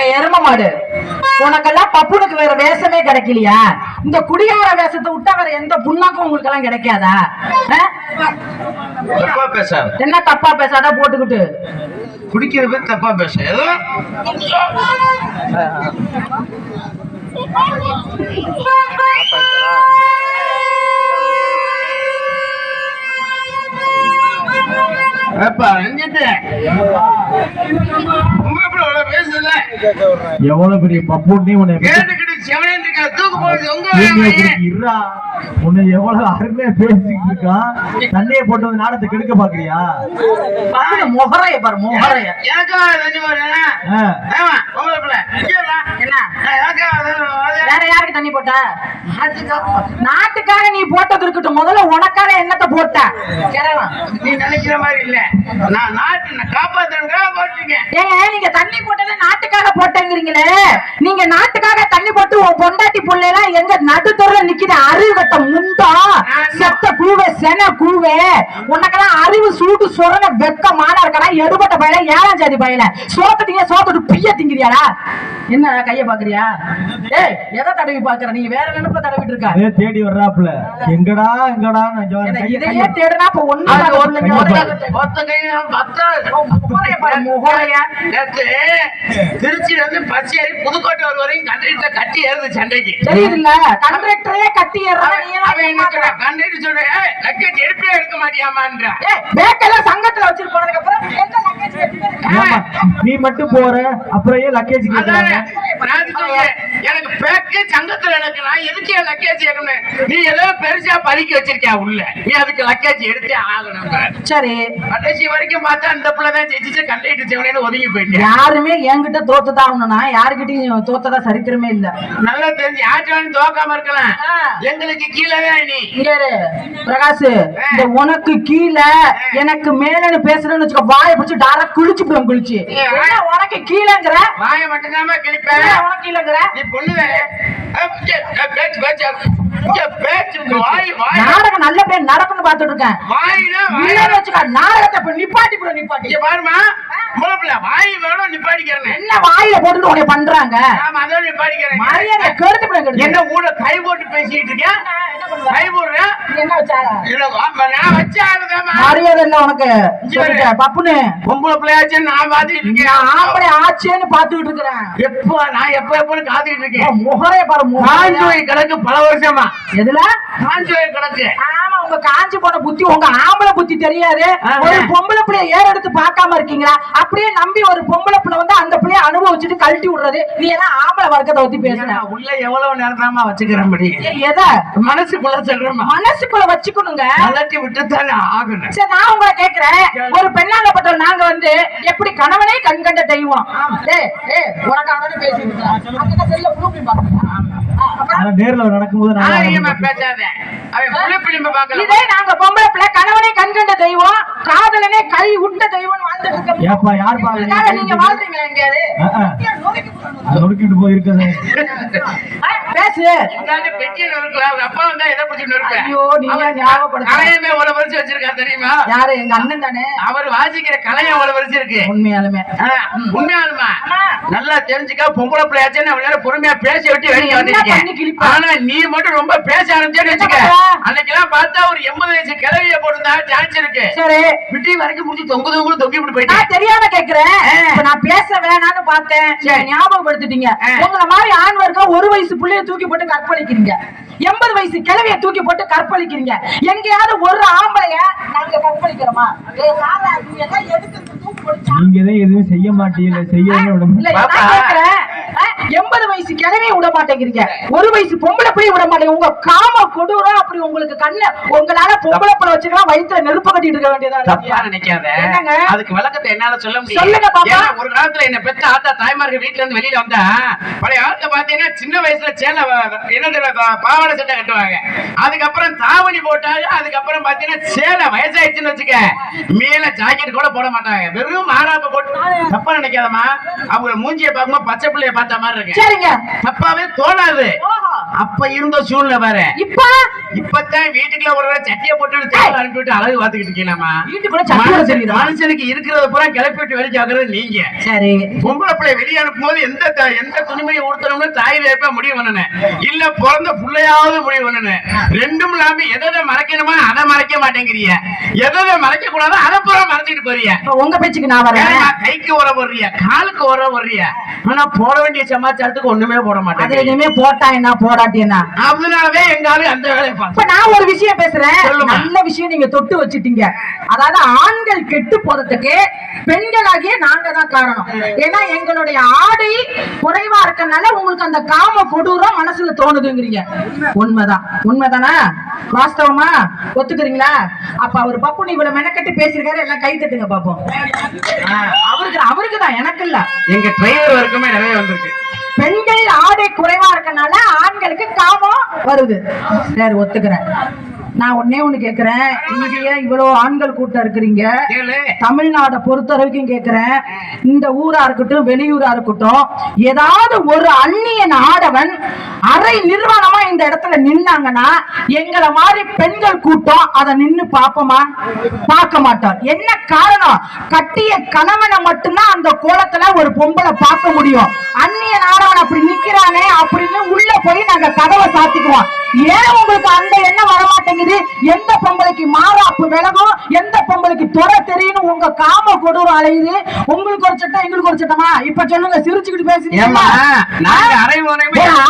ஏய், எரும மாடு. உனக்கெல்லாம் பப்புனுக்கு வேற வேஷமே கிடைக்கலையா? இந்த குடியார வேஷத்தை விட்டா வேற எந்த புண்ணாக்கும் உங்களுக்கு எல்லாம் கிடைக்காதா? ஆ? தப்பா பேசாத என்ன தப்பா பேசாத போட்டுக்கிட்டு. குடிக்கிறது பத்தி தப்பா பேச. ஏதோ? எவ்வளவு பெரிய பப்புன்னே உன்னை இருடா. உன்னை எவ்வளவு அருமையா இருக்கான் தண்ணியை போட்டு வந்து நாடத்தை கெடுக்க பாக்குறியா? பாரு, முகரைய பாரு? முகரைய. என்ன? வேற யாருக்கு தண்ணி போட்ட? நாட்டுக்காக நீ போட்டது இருக்கட்டும். முதல்ல உனக்காக என்னத்தை போட்ட. நீ நினைக்கிற மாதிரி இல்ல. நான் நாட்டு நான் காப்பாத்தணுங்கிறத போட்டிருக்கேன் ஏங்க நீங்க தண்ணி போட்டது நாட்டுக்காக போட்டேங்கிறீங்களே. நீங்க நாட்டுக்காக தண்ணி போட்டு உன் பொண்டாட்டி புள்ளைலாம் எங்க நடுத்தொருல நிக்குது? அறிவு கட்ட முண்டா? செத்த கூவே சென கூவே. உனக்கெல்லாம் அறிவு சூடு சொரண வெக்க மானா இருக்கா எடுபட்ட பயில ஏழாம் ஜாதி பயில. சோத்துட்டீங்க சோத்துட்டு பிய திங்கிறியாடா? என்ன கைய பாக்குறியா ஏய் எதை தடவி பாக்குற நீ வேற தடவிட்டு இருக்க அதே தேடி வர்றாப்புல. எங்கடா எங்கடா இதையே தேடுனா இப்ப ஒண்ணு திருச்சியில இருந்து பஸ் ஏறி புதுக்கோட்டை ஒரு வரையும் கண்டக்டர் கட்டி ஏறுது சண்டைக்கு தெரியுதுல்ல? கண்டக்டரே கட்டி ஏறா நீ எல்லாம் அவன் என்ன சொல்ற? கண்டக்டர் சொல்றேன் லக்கேஜ் எடுப்பே எடுக்க மாட்டியாமான்ற. பேக்கெல்லாம் சங்கத்துல வச்சிட்டு போனதுக்கு அப்புறம் நீ மட்டும் போற அப்புறம் ஏன் லக்கேஜ் கேட்கறாங்க. எனக்கு பேக்கு சங்கத்துல எனக்கு நான் எதுக்கு என் லக்கேஜ் ஏறணும் நீ ஏதோ பெருசா பறிக்க வச்சிருக்கியா உள்ள? நீ அதுக்கு லக்கேஜ் எடுத்தே ஆகணும். சரி. கடைசி வரைக்கும் பார்த்தா அந்த பிள்ளை தான் ஜெயிச்சு கண்டக்டர் செவனேன்னு ஒதுங்கி போயிட்டேன். யாருமே என்கிட்ட தோத்துதான் ஆகணும்னா யாருகிட்டயும் தோத்ததா சரித்திரமே இல்ல. நல்லா தெரிஞ்சு யார்ட்டாலும் தோக்காம இருக்கலாம். எங்களுக்கு கீழே தான் நீ இங்க பிரகாஷ். இந்த உனக்கு கீழே எனக்கு மேலன்னு பேசுறேன்னு வச்சுக்கோ வாயை பிடிச்சு டாரா குளிச்சு போய் குளிச்சு. உனக்கு கீழேங்கிற? வாய மட்டும்தாம்மா என்ன கிழிப்பேன் உனக்கு கீழேங்கிற? நீ அஹ், பேச்சு பேச்சு இங்க பேச்சு வாய் வாய். நாடகம் நல்லபடியா நடக்கும்னு பாத்துட்டு இருக்கேன் வாயினா வாய் இல்லைன்னு வச்சுக்கோ நாடகத்தை இப்ப நிப்பாட்டி போட நிப்பாட்டி. இங்க பாருமா வாய் வேணும் நிப்பாடிக்கிறேன் என்ன வாயில போட்டு உன்னை பண்றாங்க? நாம அதோட நிப்பாடிக்கிறேன் மரியாதை கெடுத்து போய் என்ன கூட கை போட்டு பேசிட்டு இருக்கேன் கை போடுறேன் என்ன வச்சாரா நான் வச்ச மரியாதை இல்ல உனக்கு? பப்புனு. பொம்பளை பிள்ளையாச்சு நான் பாத்துட்டு இருக்கேன். ஆம்பளை ஆச்சேன்னு பாத்துக்கிட்டு இருக்கிறேன். எப்போ நான் எப்ப எப்போ காத்துக்கிட்டு இருக்கேன். உன் முகரைய பாரு. காஞ்சோய் கிடக்கு பல வருஷமா. எதுல? காஞ்சோய் கிடக்கு ஆமா உங்க காஞ்சி போன புத்தி உங்க ஆம்பளை புத்தி தெரியாது. ஒரு பொம்பளை பிள்ளைய ஏற எடுத்து பார்க்காம இருக்கீங்களா? அப்படியே நம்பி ஒரு பொம்பளை பிள்ளை வந்து அந்த பிள்ளைய அனுபவிச்சுட்டு கழட்டி விடுறது. நீ எல்லாம் ஆம்பளை வர்க்கத்தை பத்தி நான் உள்ள எவ்வளவு நேரத்தாமா வச்சுக்கிறேன்படி ஏய், எதை? மனசுக்குள்ள சொல்றேமா மனசுக்குள்ள வச்சுக்கணுங்க. கலட்டி விட்டு தானே ஆகணும். சரி நான் உங்களை கேக்குறேன். ஒரு பெண்ணாகப்பட்டவர் நாங்க வந்து எப்படி கணவனே கண் கண்ட தெய்வம் நேர்ல நடக்கும்போது இதே நாங்க பொம்பளை பிள்ளை கணவனே கண் கண்ட தெய்வம் காதலனே கை விட்ட தெய்வம் வாழ்ந்துட்டு இருக்கோம். நீங்க வாழ்றீங்களா எங்கேயாவது நொறுக்கிட்டு பேசு அதாவது பெட்டியை நொறுக்கலாம். அவர் அப்பா வந்தா எதை பிடிச்சி நொறுக்க ஐயோ, நீங்க ஞாபகப்படுத்துற. கலையமே உள்ள பறிச்சு வச்சிருக்கா தெரியுமா? யாரு? எங்க அண்ணன் தானே? அவர் வாசிக்கிற கலையை உள்ள பறிச்சு இருக்கு உண்மையாலுமே? உண்மையாலுமா. நல்லா தெரிஞ்சுக்க பொம்பளை பிள்ளையாச்சுன்னு நேரம் பொறுமையா பேசி விட்டு வெளியே வந்திருக்கேன்? ஆனா நீ மட்டும் ரொம்ப பேச ஆரம்பிச்சேன்னு வச்சுக்க? அன்னைக்கெல்லாம் பார்த்தா ஒரு எண்பது வயசு கிளவிய போட்டுருந்தா சான்ஸ் இருக்கு. சரி. விட்டி வரைக்கும் முடிச்சு தொங்கு தொங்கு தொங்கி விட்டு போயிட்டேன். தெரியாம கேக்குறேன். நான் பேச வேணாம்னு பார்த்தேன். ஞாபகப்படுத்திட்டீங்க. உங்களை மாதிரி ஆண் வர்க்கம் ஒரு வயசு புள்ளைய தூக்கி போட்டு கற்பழிக்கிறீங்க. எண்பது வயசு கிழவிய தூக்கி போட்டு கற்பழிக்கிறீங்க. எங்கேயாவது ஒரு ஆம்பளைய நாங்க கற்பழிக்கிறோமா? நீங்க தான் எதுவும் செய்ய மாட்டீங்க ஆ, எண்பது வயசு கிழமையும் விட மாட்டேங்கிறீங்க. ஒரு வயசு பொம்பளை பிள்ளை விட மாட்டேங்க. உங்க காம கொடூரம் அப்படி உங்களுக்கு கண்ணு உங்களால பொம்பளை பிள்ளை வச்சுக்கலாம் வயித்துல நெருப்பு கட்டிட்டு இருக்க வேண்டியதா நினைக்காத? அதுக்கு விளக்கத்தை என்னால சொல்ல முடியும் சொல்லுங்க பாப்பா. ஒரு காலத்துல என்ன பெத்த ஆத்தா தாய்மார்கள் வீட்டுல இருந்து வெளியில வந்தா பழைய காலத்துல பாத்தீங்கன்னா சின்ன வயசுல சேலை என்ன பாவாடை சட்டை கட்டுவாங்க. அதுக்கப்புறம் தாவணி போட்டாங்க. அதுக்கப்புறம் பாத்தீங்கன்னா சேலை வயசாயிடுச்சுன்னு வச்சுக்க மேல ஜாக்கெட் கூட போட மாட்டாங்க. வெறும் மாறாப்ப போட்டு தப்பா நினைக்காதம்மா. அவங்க மூஞ்சிய பார்க்கும்போது பச்சை பிள்ளைய பார்த்த மாதிரி இருக்கு. சரிங்க. தப்பாவே தோணாது. அப்ப இருந்த சூழ்நிலை பாரு இப்ப இப்பதான் வீட்டுக்குள்ள ஒரு சட்டியை போட்டு தேவை அனுப்பிவிட்டு அழகு பார்த்துக்கிட்டு இருக்கீங்களாமா வீட்டுக்குள்ள? மனுஷனுக்கு இருக்கிறத பூரா கிளப்பி விட்டு வெளியே ஆகுறது நீங்க. சரி. பொம்பளை பிள்ளை வெளியே அனுப்பும் போது எந்த எந்த துணிமணியை உடுத்தணும்னு தாய் வேப்ப முடிவு பண்ணணும் இல்ல பிறந்த பிள்ளையாவது முடிவு பண்ணணும் ரெண்டும் இல்லாம எதை மறைக்கணுமா அதை மறைக்க மாட்டேங்கிறீங்க எதை மறைக்க கூடாதோ அதை பூரா மறைச்சிட்டு இப்ப உங்க பேச்சுக்கு நான் வரேன். கைக்கு உர போடுறிய? காலுக்கு உர போடுறிய? ஆனா போட வேண்டிய சமாச்சாரத்துக்கு ஒண்ணுமே போட மாட்டேங்க இனிமே போட்டா என்ன? போடாட்டி என்ன? அதனாலதான் எங்க ஆளு அந்த பார்த்து இப்ப நான் ஒரு விஷயம் பேசுறேன். நல்ல விஷயம் நீங்க தொட்டு வச்சிட்டீங்க. அதாவது ஆண்கள் கெட்டு போறதுக்கு பெண்களாகிய நாங்க தான் காரணம். ஏன்னா எங்களுடைய ஆடை குறைவா இருக்கனால உங்களுக்கு அந்த காம கொடூரம் மனசுல தோணுதுங்கிறீங்க. உண்மைதான். உண்மைதானா? வாஸ்தவமா? ஒத்துக்கிறீங்களா? அப்ப அவர் பப்புனி இவ்வளவு மெனக்கட்டி பேசியிருக்காரு எல்லாம் கை தட்டுங்க பாப்போம். அவருக்கு அவருக்கு தான் எனக்கு இல்ல எங்க டிரைவர் வரைக்குமே நிறைய வந்திருக்கு. பெண்கள் ஆடை குறைவா இருக்கனால ஆண்களுக்கு காமம் வருது. ஒத்துக்கிறேன். நான் ஒன்னே ஒண்ணு கேக்குறேன். இங்க ஏன் இவ்வளவு ஆண்கள் கூட்டம் இருக்கிறீங்க? கேளு. தமிழ்நாட்டை பொறுத்த வரைக்கும் கேக்குறேன். இந்த ஊரா இருக்கட்டும் வெளியூரா இருக்கட்டும் ஏதாவது ஒரு அந்நியன் ஆடவன் அரை நிர்வாணமா இந்த இடத்துல நின்னாங்கன்னா எங்களை மாதிரி பெண்கள் கூட்டம் அதை நின்னு பாப்போமா பார்க்க மாட்டோம். என்ன காரணம்? கட்டிய கணவனை மட்டும்தான் அந்த கோலத்துல ஒரு பொம்பளை பார்க்க முடியும். அந்நியன் ஆடவன் அப்படி நிக்கிறானே அப்படின்னு உள்ள போய் நாங்க கதவை சாத்திக்குவோம். ஏன் உங்களுக்கு அந்த எண்ணம் வர மாட்டேங்குது எந்த பொம்பளைக்கு மாறாப்பு விலகும் எந்த பொம்பளைக்கு தொட தெரியும் உங்க காம கொடூரம் அலையுது. உங்களுக்கு ஒரு சட்டம் எங்களுக்கு ஒரு சட்டமா? இப்ப சொல்லுங்க சிரிச்சுக்கிட்டு பேசுறீங்க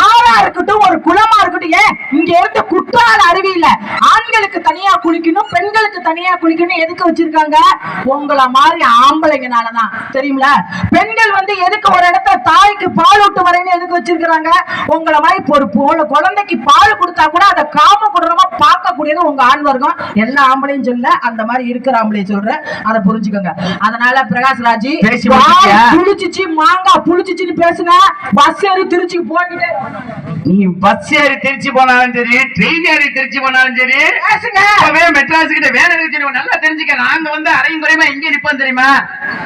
ஆளா இருக்கட்டும் ஒரு குலமா இருக்கட்டும். ஏன்? இங்க இருந்து குற்றால அருவியில ஆண்களுக்கு தனியா குளிக்கணும் பெண்களுக்கு தனியா குளிக்கணும். எதுக்கு வச்சிருக்காங்க? உங்கள மாதிரி ஆம்பளைங்கனாலதான். தெரியுங்களா பெண்கள் வந்து எதுக்கு ஒரு இடத்துல தாய்க்கு பால் ஊட்டு வரேன்னு எதுக்கு வச்சிருக்காங்க உங்களை மாதிரி ஒரு குழந்தைக்கு பால் கொடுத்தா கூட அதை காம குடுறமா பார்க்கக்கூடியது உங்க ஆண் வர்க்கம் எல்லா ஆம்பளையும் சொல்ல அந்த மாதிரி இருக்கிற ஆம்பளையும் சொல்றேன் அதை புரிஞ்சுக்கோங்க. அதனால பிரகாஷ் ராஜி? புளிச்சிச்சு மாங்காய் புளிச்சிச்சுன்னு பேசுங்க. பஸ் ஏறி திருச்சிக்கு போய்கிட்டே நீ பஸ் ஏறி திருச்சி போனாலும் சரி ட்ரெயின் ஏறி திருச்சி போனாலும் சரி மெட்ராஸ் கிட்ட வேலை இருக்கு நல்லா தெரிஞ்சுக்க. நாங்க வந்து அரையும் குறையுமா? இங்க நிப்போம் தெரியுமா?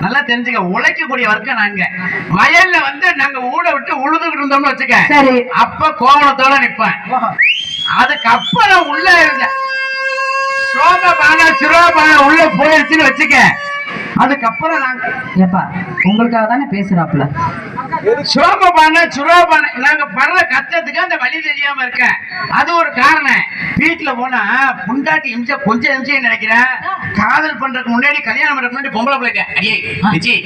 நல்லா தெரிஞ்சுக்க. உழைக்கக்கூடிய வர்க்கம் நாங்க வயல்ல வந்து நாங்க ஊட விட்டு உழுதுகிட்டு இருந்தோம்னு வச்சுக்க. அப்ப கோவணத்தோட நிப்பேன். அதுக்கப்புறம் உள்ள இருந்த சோமபான சிரோபான உள்ள போயிடுச்சுன்னு வச்சுக்க. அதுக்கப்புறம் நாங்க ஏப்பா உங்களுக்காக தானே பேசுறாப்ல சோமபான சுரோபான நாங்க படுற கஷ்டத்துக்கு அந்த வழி தெரியாம இருக்க அது ஒரு காரணம். வீட்டுல போனா புண்டாட்டி இம்சை கொஞ்சம் இம்சை நினைக்கிறேன் காதல் பண்றதுக்கு முன்னாடி கல்யாணம் பண்றதுக்கு முன்னாடி பொம்பளை பிள்ளைங்க. அடியே.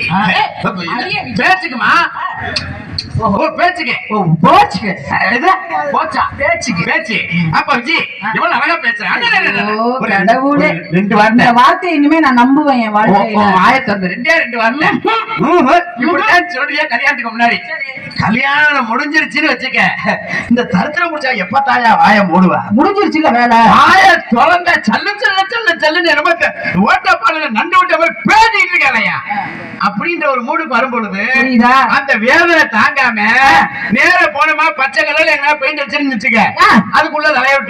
பேச்சுக்குமா பேச்சுக்கு ஓ போச்சுக்கு போச்சா? பேச்சுக்கு. பேச்சு. அப்ப அழகா பேசுறேன். கடவுளே. ஒரு ரெண்டு வார்த்தை. வார்த்தை இனிமே நான் நம்புவேன் என் வாழ்க்கையில. ஆயிரத்தி அந்த ரெண்டே ரெண்டு வார்த்தை. இப்படிதான் சொல்றியா கல்யாணத்துக்கு முன்னாடி. கல்யாணம் முடிஞ்சிருச்சுன்னு வச்சுக்க. இந்த தரித்திரம் முடிச்சா எப்ப தாயா வாய மூடுவா? முடிஞ்சிருச்சுல வேலை. வாய திறந்த சல்லு சல்லு சல்லு சல்லுன்னு என்னமோ ஓட்டப்பாடுல நண்டு விட்ட மாதிரி பேசிட்டு அப்படின்ற ஒரு மூடுக்கு வரும்பொழுது? அந்த வேதனை தாங்காம நேர போனோமா பச்சை கலர்ல எங்க பெயிண்ட் ஆ. அதுக்குள்ள தலைய